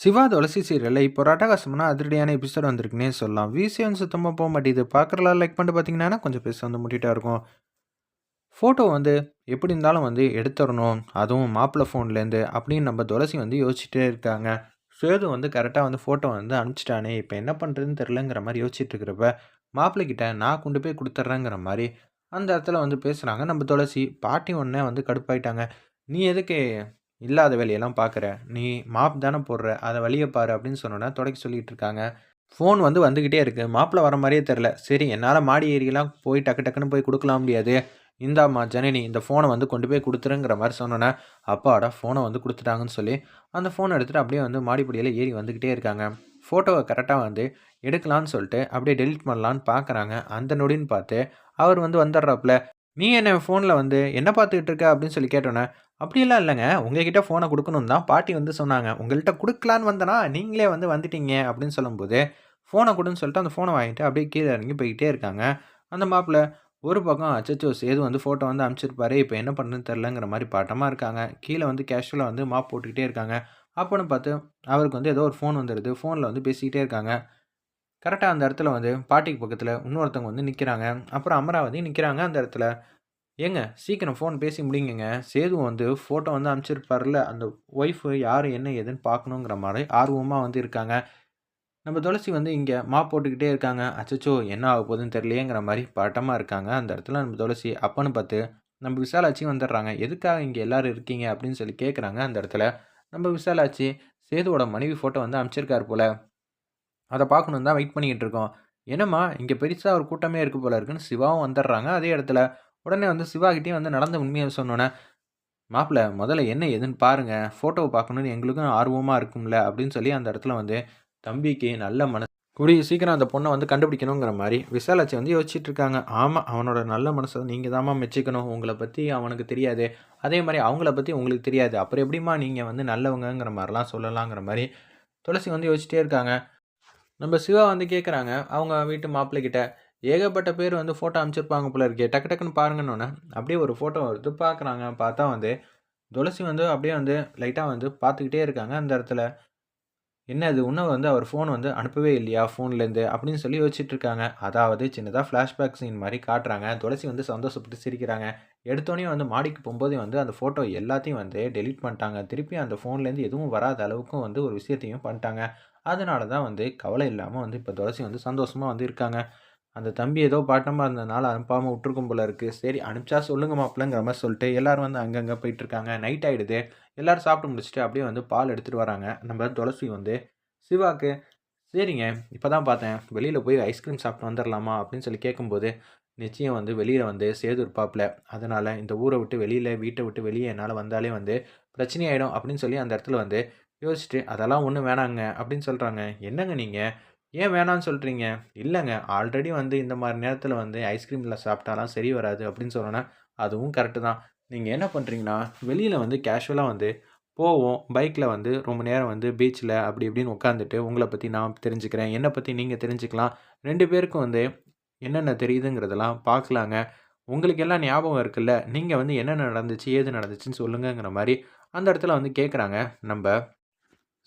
சிவா துளசி சீரியலில் இப்போ ஒரு அதிரடியான எபிசோட் வந்திருக்குன்னே சொல்லலாம். விசிஎம் சுத்தமாக போக மாட்டேங்குது. பார்க்குறலாம் லைக் பண்ணிட்டு பார்த்தீங்கன்னா கொஞ்சம் பேச வந்து முட்டிட்டா இருக்கும். ஃபோட்டோ வந்து எப்படி இருந்தாலும் வந்து எடுத்துடணும். அதுவும் மாப்பிள்ளை ஃபோன்லேருந்து அப்படின்னு நம்ம துளசி வந்து யோசிச்சுட்டே இருக்காங்க. சேது வந்து கரெக்டாக வந்து ஃபோட்டோ வந்து அனுப்பிச்சிட்டானே. இப்போ என்ன பண்ணுறதுன்னு தெரிலங்கிற மாதிரி யோசிச்சுட்டு இருக்கிறப்ப மாப்பிள்ளைக்கிட்ட நான் கொண்டு போய் கொடுத்துட்றேங்கிற மாதிரி அந்த இடத்துல வந்து பேசுகிறாங்க நம்ம துளசி பாட்டி ஒன்றே வந்து கடுப்பாயிட்டாங்க. நீ எதுக்கு இல்லாத வேலையெல்லாம் பார்க்குற நீ மாப் தானே போடுற. அதை வழியை பாரு அப்படின்னு சொன்னோன்னா தொடக்கி சொல்லிகிட்டு இருக்காங்க. ஃபோன் வந்து வந்துக்கிட்டே இருக்குது மாப்பிள்ளை வர மாதிரியே தெரில சரி என்னால் மாடி ஏறியெல்லாம் போய் டக்கு டக்குன்னு போய் கொடுக்கலாம் முடியாது. இந்தாம்மா ஜனனி இந்த ஃபோனை வந்து கொண்டு போய் கொடுத்துருங்கிற மாதிரி சொன்னோன்னே அப்பாடா ஃபோனை வந்து கொடுத்துட்டாங்கன்னு சொல்லி அந்த ஃபோனை எடுத்துகிட்டு அப்படியே வந்து மாடிப்படியில் ஏறி வந்துக்கிட்டே இருக்காங்க. ஃபோட்டோவை கரெக்டாக வந்து எடுக்கலான்னு சொல்லிட்டு அப்படியே டெலிட் பண்ணலான்னு பார்க்குறாங்க அந்த நொடின்னு பார்த்து அவர் வந்து வந்துடுறாப்புல. நீ என்ன ஃபோனில் வந்து என்ன பார்த்துக்கிட்டு இருக்க? அப்படின்னு சொல்லி கேட்டோன்னே அப்படியெல்லாம் இல்லைங்க. உங்ககிட்ட ஃபோனை கொடுக்கணும் தான். பாட்டி வந்து சொன்னாங்க உங்கள்கிட்ட கொடுக்கலான்னு வந்தனா நீங்களே வந்து வந்துட்டீங்க. அப்படின்னு சொல்லும்போது ஃபோனை கொடுன்னு சொல்லிட்டு அந்த ஃபோனை வாங்கிட்டு அப்படியே கீழே இறங்கி போய்கிட்டே இருக்காங்க. அந்த மாப்பிள்ள ஒரு பக்கம் அச்சச்சோ சேது வந்து ஃபோட்டோ வந்து அனுப்பிச்சிருப்பாரு இப்போ என்ன பண்ணுன்னு தெரிலங்கிற மாதிரி பாட்டமாக இருக்காங்க. கீழே வந்து கேஷுவலாக வந்து மாப் போட்டுக்கிட்டே இருக்காங்க. அப்போன்னு பார்த்து அவருக்கு வந்து ஏதோ ஒரு ஃபோன் வந்துடுது ஃபோனில் வந்து பேசிக்கிட்டே இருக்காங்க. கரெக்டாக அந்த இடத்துல வந்து பாட்டிக்கு பக்கத்தில் இன்னொருத்தவங்க வந்து நிற்கிறாங்க அப்புறம் அமராவதி நிற்கிறாங்க அந்த இடத்துல. ஏங்க சீக்கிரம் ஃபோன் பேசி முடிங்கங்க. சேது வந்து ஃபோட்டோ வந்து அனுப்பிச்சிருப்பார்ல அந்த ஒய்ஃபு யார் என்ன ஏதுன்னு பார்க்கணுங்கிற மாதிரி ஆர்வமாக வந்து இருக்காங்க. நம்ம துளசி வந்து இங்கே மா போட்டுக்கிட்டே இருக்காங்க. அச்சச்சோ என்ன ஆக போகுதுன்னு தெரியலையேங்கிற மாதிரி பட்டமாக இருக்காங்க. அந்த இடத்துல நம்ம துளசி அப்பன்னு பார்த்து நம்ம விசாலாச்சி வந்துடுறாங்க. எதுக்காக இங்கே எல்லோரும் இருக்கீங்க? அப்படின்னு சொல்லி கேட்குறாங்க அந்த இடத்துல. நம்ம விசாலாச்சி சேதுவோட மனைவி ஃபோட்டோ வந்து அனுப்பிச்சிருக்காரு போல். அதை பார்க்கணும் தான் வெயிட் பண்ணிக்கிட்டு இருக்கோம். என்னம்மா இங்கே பெருசாக ஒரு கூட்டமே இருக்குது போல இருக்குன்னு சிவாவும் வந்துடுறாங்க. அதே இடத்துல உடனே வந்து சிவாகிட்டே வந்து நடந்த உண்மையை சொன்னோன்னே மாப்பிள்ள முதல்ல என்ன எதுன்னு பாருங்கள் ஃபோட்டோவை பார்க்கணுன்னு எங்களுக்கும் ஆர்வமாக இருக்கும்ல அப்படின்னு சொல்லி அந்த இடத்துல வந்து தம்பிக்கு நல்ல மனசு கூடிய சீக்கிரம் அந்த பொண்ணை வந்து கண்டுபிடிக்கணுங்கிற மாதிரி விசாலாச்சி வந்து யோசிச்சுட்டு இருக்காங்க. ஆமாம் அவனோட நல்ல மனசை நீங்கள் தாம்மா மெச்சிக்கணும். உங்களை பற்றி அவனுக்கு தெரியாது. அதே மாதிரி அவங்கள பற்றி உங்களுக்கு தெரியாது. அப்புறம் எப்படிமா நீங்கள் வந்து நல்லவங்கங்கிற மாதிரிலாம் சொல்லலாங்கிற மாதிரி துளசி வந்து யோசிச்சிட்டே இருக்காங்க. நம்ம சிவா வந்து கேட்குறாங்க அவங்க வீட்டு மாப்பிள்ளைக்கிட்ட ஏகப்பட்ட பேர் வந்து ஃபோட்டோ அனுப்பிச்சிருப்பாங்க போல இருக்கே டக்கு டக்குன்னு பாருங்கன்னொன்னே அப்படியே ஒரு ஃபோட்டோ எடுத்து பார்க்குறாங்க பார்த்தா வந்து துளசி வந்து அப்படியே வந்து லைட்டாக வந்து பார்த்துக்கிட்டே இருக்காங்க அந்த இடத்துல. என்ன அது இன்னும் வந்து அவர் ஃபோன் வந்து அனுப்பவே இல்லையா ஃபோன்லேருந்து அப்படின்னு சொல்லி யோசிச்சுட்டு இருக்காங்க. அதாவது சின்னதாக ஃப்ளாஷ்பேக் சீன் மாதிரி காட்டுறாங்க. துளசி வந்து சந்தோஷப்பட்டு சிரிக்கிறாங்க. எடுத்தோடனே வந்து மாடிக்கு போகும்போதே வந்து அந்த ஃபோட்டோ எல்லாத்தையும் வந்து டெலிட் பண்ணிட்டாங்க. திருப்பி அந்த ஃபோன்லேருந்து எதுவும் வராத அளவுக்கும் வந்து ஒரு விஷயத்தையும் பண்ணிட்டாங்க. அதனால தான் வந்து கவலை இல்லாமல் வந்து இப்போ துளசி வந்து சந்தோஷமாக வந்து இருக்காங்க. அந்த தம்பி ஏதோ பாட்டமாக இருந்ததுனால அனுப்பாமல் விட்ருக்கும் போல இருக்குது சரி அனுப்பிச்சா சொல்லுங்க மாப்பிள்ளங்கிற மாதிரி சொல்லிட்டு எல்லோரும் வந்து அங்கங்கே போயிட்டுருக்காங்க நைட் ஆகிடுது எல்லோரும் சாப்பிட்டு முடிச்சுட்டு அப்படியே வந்து பால் எடுத்துகிட்டு வராங்க. நம்ம துளசி வந்து சிவாக்கு சரிங்க இப்போ தான் பார்த்தேன். வெளியில் போய் ஐஸ்கிரீம் சாப்பிட்டு வந்துடலாமா அப்படின்னு சொல்லி கேட்கும்போது நிச்சயம் வந்து வெளியில் வந்து சேது இருப்பாப்பில் அதனால் இந்த ஊரை விட்டு வெளியில் வீட்டை விட்டு வெளியே என்னால் வந்தாலே வந்து பிரச்சனையாயிடும் அப்படின்னு சொல்லி அந்த இடத்துல வந்து யோசிச்சுட்டு அதெல்லாம் ஒன்றும் வேணாங்க அப்படின்னு சொல்கிறாங்க என்னங்க நீங்கள் ஏன் வேணான்னு சொல்கிறீங்க இல்லைங்க ஆல்ரெடி வந்து இந்த மாதிரி நேரத்தில் வந்து ஐஸ்கிரீமில் சாப்பிட்டாலாம் சரி வராது அப்படின்னு சொன்னோன்னா அதுவும் கரெக்டு தான். நீங்கள் என்ன பண்ணுறீங்கன்னா வெளியில் வந்து கேஷுவலாக வந்து போவோம். பைக்கில் வந்து ரொம்ப நேரம் வந்து பீச்சில் அப்படி இப்படின்னு உட்காந்துட்டு உங்களை பற்றி நான் தெரிஞ்சுக்கிறேன். என்னை பற்றி நீங்கள் தெரிஞ்சுக்கலாம். ரெண்டு பேருக்கும் வந்து என்னென்ன தெரியுதுங்கிறதெல்லாம் பார்க்கலாங்க. உங்களுக்கு எல்லாம் ஞாபகம் இருக்குல்ல? நீங்கள் வந்து என்னென்ன நடந்துச்சு ஏது நடந்துச்சுன்னு சொல்லுங்கங்கிற மாதிரி அந்த இடத்துல வந்து கேட்குறாங்க நம்ம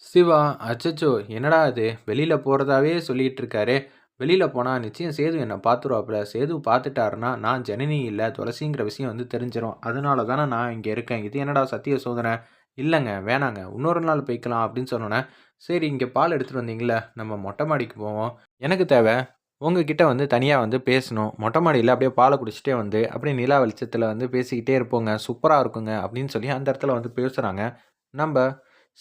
சிவா அச்சச்சோ என்னடா இது? வெளியில் போகிறதாவே சொல்லிகிட்டு இருக்காரு. வெளியில் போனால் நிச்சயம் சேது என்னை பார்த்துருவாப்புல சேது பார்த்துட்டாருன்னா நான் ஜனனி இல்லை துளசிங்கிற விஷயம் வந்து தெரிஞ்சிடும் அதனால தானே நான் இங்கே இருக்கேன். இது என்னடா சத்திய சோதனை? இல்லைங்க வேணாங்க. இன்னொரு நாள் போய்க்கலாம் அப்படின்னு சொன்னோன்னே சரி இங்கே பால் எடுத்துகிட்டு வந்தீங்களே நம்ம மொட்டை மாடிக்கு போவோம். எனக்கு தேவை உங்ககிட்ட வந்து தனியாக வந்து பேசணும். மொட்டை மாடியில் அப்படியே பாலை குடிச்சிட்டே வந்து அப்படியே நிலா வெளிச்சத்தில் வந்து பேசிக்கிட்டே இருப்போங்க. சூப்பராக இருக்குங்க அப்படின்னு சொல்லி அந்த இடத்துல வந்து பேசுகிறாங்க நம்ம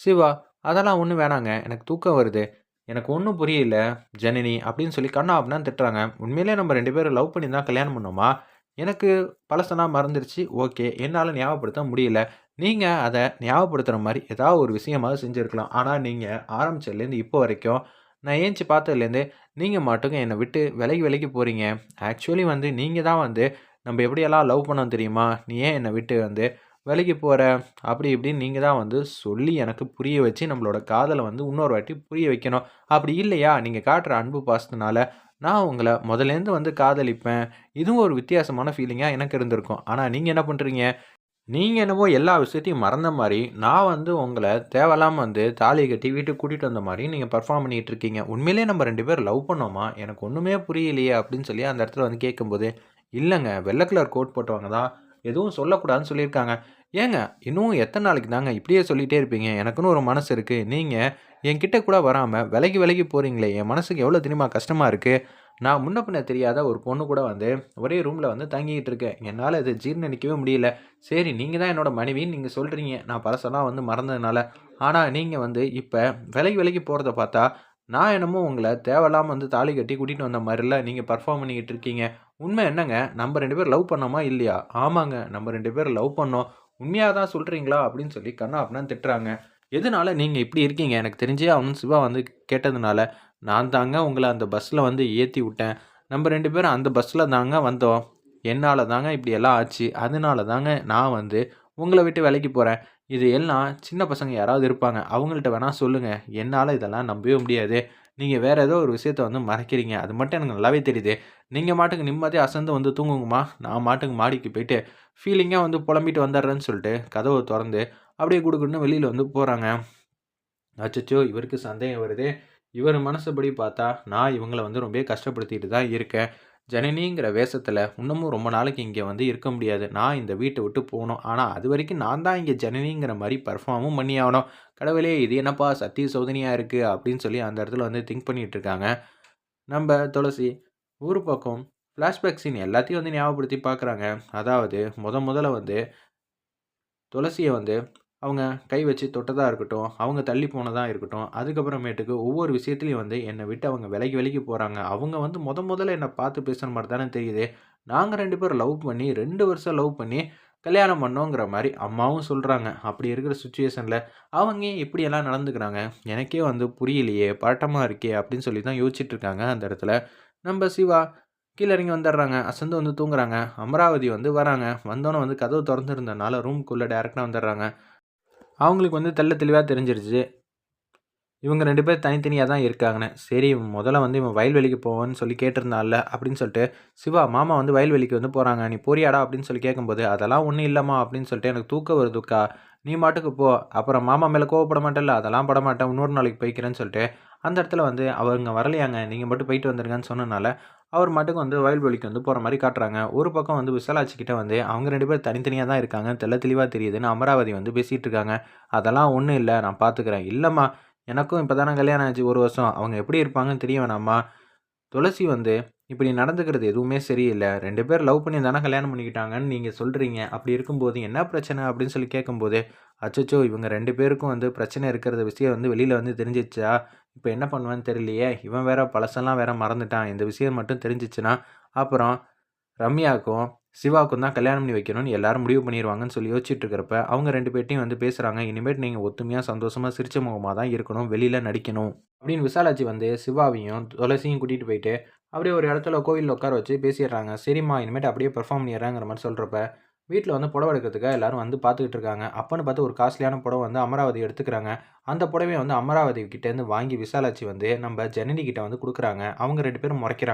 சிவா அதெல்லாம் ஒன்றும் வேணாங்க. எனக்கு தூக்கம் வருது. எனக்கு ஒன்றும் புரியல ஜனனி அப்படின்னு சொல்லி கண்ணா அப்படின்னு திட்டுறாங்க. உண்மையிலே நம்ம ரெண்டு பேரும் லவ் பண்ணி தான் கல்யாணம் பண்ணோமா? எனக்கு பழசெல்லாம் மறந்துடுச்சு ஓகே என்னால் ஞாபகப்படுத்த முடியல. நீங்கள் அதை ஞாபகப்படுத்துகிற மாதிரி ஏதாவது ஒரு விஷயமாவது செஞ்சுருக்கலாம். ஆனால் நீங்கள் ஆரம்பிச்சதுலேருந்து இப்போ வரைக்கும் நான் ஏஞ்சி பார்த்ததுலேருந்து நீங்கள் மட்டும் என்னை விட்டு விலகி விலகி போகிறீங்க ஆக்சுவலி வந்து நீங்கள் தான் வந்து நம்ம எப்படியெல்லாம் லவ் பண்ணோம் தெரியுமா? நீ ஏன் என்னை விட்டு வந்து வேலைக்கு போகிற அப்படி இப்படின்னு நீங்கள் தான் வந்து சொல்லி எனக்கு புரிய வச்சு நம்மளோட காதலை வந்து இன்னொரு வாட்டி புரிய வைக்கணும் அப்படி இல்லையா நீங்கள் காட்டுற அன்பு பாசத்தினால நான் உங்களை முதலேருந்து வந்து காதலிப்பேன் இதுவும் ஒரு வித்தியாசமான ஃபீலிங்காக எனக்கு இருந்திருக்கும் ஆனால் நீங்கள் என்ன பண்ணுறீங்க நீங்கள் என்னவோ எல்லா விஷயத்தையும் மறந்த மாதிரி நான் வந்து உங்களை தேவையில்லாமல் வந்து தாலியை கட்டி வீட்டுக்கு கூட்டிகிட்டு வந்த மாதிரி நீங்கள் பர்ஃபார்ம் பண்ணிகிட்டு இருக்கீங்க. உண்மையிலேயே நம்ம ரெண்டு பேரும் லவ் பண்ணோமா? எனக்கு ஒன்றுமே புரியலையே! அப்படின்னு சொல்லி அந்த இடத்துல வந்து கேட்கும்போது, இல்லைங்க வெள்ளை கலர் கோட் போட்டவங்க தான் எதுவும் சொல்லக்கூடாதுன்னு சொல்லியிருக்காங்க. ஏங்க இன்னும் எத்தனை நாளைக்கு தாங்க இப்படியே சொல்லிகிட்டே இருப்பீங்க? எனக்குன்னு ஒரு மனசு இருக்குது நீங்கள் என்கிட்ட கூட வராமல் விலகி விலகி போகிறீங்களே என் மனசுக்கு எவ்வளோ தெரியுமா கஷ்டமாக இருக்குது நான் முன்ன பின்ன தெரியாத ஒரு பொண்ணு கூட வந்து ஒரே ரூமில் வந்து தங்கிக்கிட்டு இருக்கேன். என்னால் இது ஜீர்ணிக்கவே முடியல. சரி நீங்கள் தான் என்னோட மனைவின்னு நீங்கள் சொல்கிறீங்க நான் பழசெல்லாம் வந்து மறந்ததுனால. ஆனால் நீங்கள் வந்து இப்போ விலகி விலகி போகிறத பார்த்தா, நான் என்னமோ உங்களை தேவையில்லாமல் வந்து தாலி கட்டி கூட்டிகிட்டு வந்த மாரில்ல நீங்கள் பர்ஃபார்ம் பண்ணிக்கிட்டு இருக்கீங்க. உண்மை என்னங்க? நம்ம ரெண்டு பேர் லவ் பண்ணோமா? இல்லையா? ஆமாங்க. நம்ம ரெண்டு பேர் லவ் பண்ணோம். உண்மையாக தான் சொல்கிறீங்களா அப்படின்னு சொல்லி கண்ணா பின்னான்னு திட்டுறாங்க. எதனால நீங்கள் இப்படி இருக்கீங்க? எனக்கு தெரிஞ்சே அவனு சிவா வந்து கேட்டதுனால, நான் தாங்க உங்களை அந்த பஸ்ஸில் வந்து ஏற்றி விட்டேன். நம்ம ரெண்டு பேரும் அந்த பஸ்ஸில் தாங்க வந்தோம். என்னால் தாங்க இப்படியெல்லாம் ஆச்சு. அதனால தாங்க நான் வந்து உங்களை விட்டு விலைக்கு போகிறேன் இது எல்லாம் சின்ன பசங்க யாராவது இருப்பாங்க. அவங்கள்ட்ட வேணால் சொல்லுங்கள் என்னால் இதெல்லாம் நம்பவே முடியாது. நீங்கள் வேறு ஏதோ ஒரு விஷயத்த வந்து மறைக்கிறீங்க. அது மட்டும் எனக்கு நல்லாவே தெரியுது. நீங்கள் மாட்டுக்கு நிம்மதியாக அசந்து வந்து தூங்குங்கம்மா. நான் மாட்டுக்கு மாடிக்கு போயிட்டு ஃபீலிங்காக வந்து புலம்பிட்டு வந்துடுறேன்னு சொல்லிட்டு கதவை திறந்து அப்படியே குடுகுடுன்னு வெளியில் வந்து போகிறாங்க அச்சச்சோ! இவருக்கு சந்தேகம் வருது இவர் மனசுபடி பார்த்தா, நான் இவங்களை வந்து ரொம்பவே கஷ்டப்படுத்திட்டு தான் இருக்கேன். ஜனனிங்கிற வேஷத்தில் இன்னமும் ரொம்ப நாளைக்கு இங்கே வந்து இருக்க முடியாது. நான் இந்த வீட்டை விட்டு போனோம் ஆனால் அது வரைக்கும் நான் தான் இங்கே ஜனனிங்கிற மாதிரி பர்ஃபார்மும் பண்ணி ஆகணும். கடவுளே! இது என்னப்பா சத்திய சோதனையாக இருக்குது அப்படின்னு சொல்லி அந்த இடத்துல வந்து திங்க் பண்ணிகிட்டு இருக்காங்க. நம்ம துளசி ஒரு பக்கம் ஃப்ளாஷ்பேக் சீன் எல்லாத்தையும் வந்து ஞாபகப்படுத்தி பார்க்குறாங்க. அதாவது முத முதல்ல வந்து துளசியை வந்து அவங்க கை வச்சு தொட்டதாக இருக்கட்டும், அவங்க தள்ளி போனதாக இருக்கட்டும், அதுக்கப்புறமேட்டுக்கு ஒவ்வொரு விஷயத்துலையும் வந்து என்னை விட்டு அவங்க விலகி விலகி போகிறாங்க அவங்க வந்து முத முதல்ல என்னை பார்த்து பேசுகிற மாதிரி தானே தெரியுது. நாங்கள் ரெண்டு பேரும் லவ் பண்ணி ரெண்டு வருஷம் லவ் பண்ணி கல்யாணம் பண்ணோங்கிற மாதிரி அம்மாவும் சொல்கிறாங்க அப்படி இருக்கிற சுச்சுவேஷனில் அவங்க இப்படியெல்லாம் நடந்துக்கிறாங்க? எனக்கே வந்து புரியலையே! பதட்டமா இருக்கே! அப்படின்னு சொல்லி தான் யோசிச்சுட்டு இருக்காங்க அந்த இடத்துல. நம்ம சிவா கீழே இறங்கி வந்துடுறாங்க. அசந்து வந்து தூங்குறாங்க. அமராவதி வந்து வராங்க. வந்தோன்னே வந்து கதவு திறந்துருந்தனால ரூம்குள்ளே டேரெக்டாக வந்துடுறாங்க. அவங்களுக்கு வந்து தெள்ள தெளிவாக தெரிஞ்சிருச்சு. இவங்க ரெண்டு பேரும் தனித்தனியாக தான் இருக்காங்கன்னு. சரி முதல்ல வந்து இவன் வயல்வெளிக்கு போவேன்னு சொல்லி கேட்டிருந்தான்ல அப்படின்னு சொல்லிட்டு, சிவா மாமா வந்து வயல்வெளிக்கு வந்து போகிறாங்க நீ போறியாடா? அப்படின்னு சொல்லி கேட்கும்போது, அதெல்லாம் ஒன்றும் இல்லைம்மா அப்படின்னு சொல்லிட்டு, எனக்கு தூக்கம் வருதுக்கா. நீ மாட்டுக்கு போ. அப்புறம் மாமா மேலே கோவப்பட மாட்டல்ல? அதெல்லாம் படமாட்டேன். இன்னொரு நாளைக்கு போய்க்கிறேன்னு சொல்லிட்டு, அந்த இடத்துல வந்து அவங்க வரலையாங்க. நீங்கள் மட்டும் போயிட்டு வந்துருங்கன்னு சொன்னனால, அவர் மாட்டுக்கு வந்து வயல்வெளிக்கு வந்து போகிற மாதிரி காட்டுறாங்க. ஒரு பக்கம் வந்து விசாலாட்சிக்கிட்ட வந்து அவங்க ரெண்டு பேர் தனித்தனியாக தான் இருக்காங்க. தெல்ல தெளிவாக தெரியுதுன்னு அமராவதி வந்து பேசிகிட்டு இருக்காங்க. அதெல்லாம் ஒன்றும் இல்லை நான் பார்த்துக்கிறேன். இல்லைம்மா எனக்கும் இப்போ தானே கல்யாணம் ஆச்சு ஒரு வருஷம். அவங்க எப்படி இருப்பாங்கன்னு தெரிய வேணாம்மா துளசி வந்து இப்படி நடந்துக்கிறது எதுவுமே சரியில்லை ரெண்டு பேர் லவ் பண்ணி தானே கல்யாணம் பண்ணிக்கிட்டாங்கன்னு நீங்கள் சொல்கிறீங்க அப்படி இருக்கும்போது என்ன பிரச்சனை? அப்படின்னு சொல்லி கேட்கும்போது, அச்சோ இவங்க ரெண்டு பேருக்கும் வந்து பிரச்சனை இருக்கிற விஷயம் வந்து வெளியில் வந்து தெரிஞ்சிச்சா இப்போ என்ன பண்ணுவேன்னு தெரியலையே! இவன் வேற பழசெல்லாம் வேற மறந்துட்டான். இந்த விஷயம் மட்டும் தெரிஞ்சிச்சுன்னா அப்புறம் ரம்யாவுக்கும், சிவாவுக்கும் தான் கல்யாணம் பண்ணி வைக்கணும்னு எல்லாரும் முடிவு பண்ணிடுவாங்கன்னு சொல்லி யோசிச்சுட்டு இருக்கிறப்ப, அவங்க ரெண்டு பேர்ட்டையும் வந்து பேசுகிறாங்க இனிமேட்டு நீங்கள் ஒத்துமையாக சந்தோஷமாக சிரிச்ச முகமாக தான் இருக்கணும். வெளியில் நடிக்கணும். அப்படின்னு விசாலாச்சி வந்து சிவாவையும், துளசியும் கூட்டிகிட்டு போயிட்டு, அப்படியே ஒரு இடத்துல கோவிலில் உட்கார வச்சு பேசிடுறாங்க. சரிம்மா இனிமேட்டு அப்படியே பெர்ஃபார்ம் பண்ணிடுறாங்கிற மாதிரி சொல்கிறப்ப வீட்டில் வந்து புடவை எடுக்கிறதுக்காக எல்லாரும் வந்து பார்த்துக்கிட்டு இருக்காங்க. அப்போன்னு பார்த்து ஒரு காஸ்ட்லியான புடவ வந்து அமராவதி எடுத்துக்கிறாங்க. அந்த புடவையை வந்து அமராவதி கிட்டேருந்து வாங்கி விசாலாச்சி வந்து நம்ம ஜனனி கிட்ட வந்து கொடுக்குறாங்க அவங்க ரெண்டு பேரும் முறைக்கிறாங்க.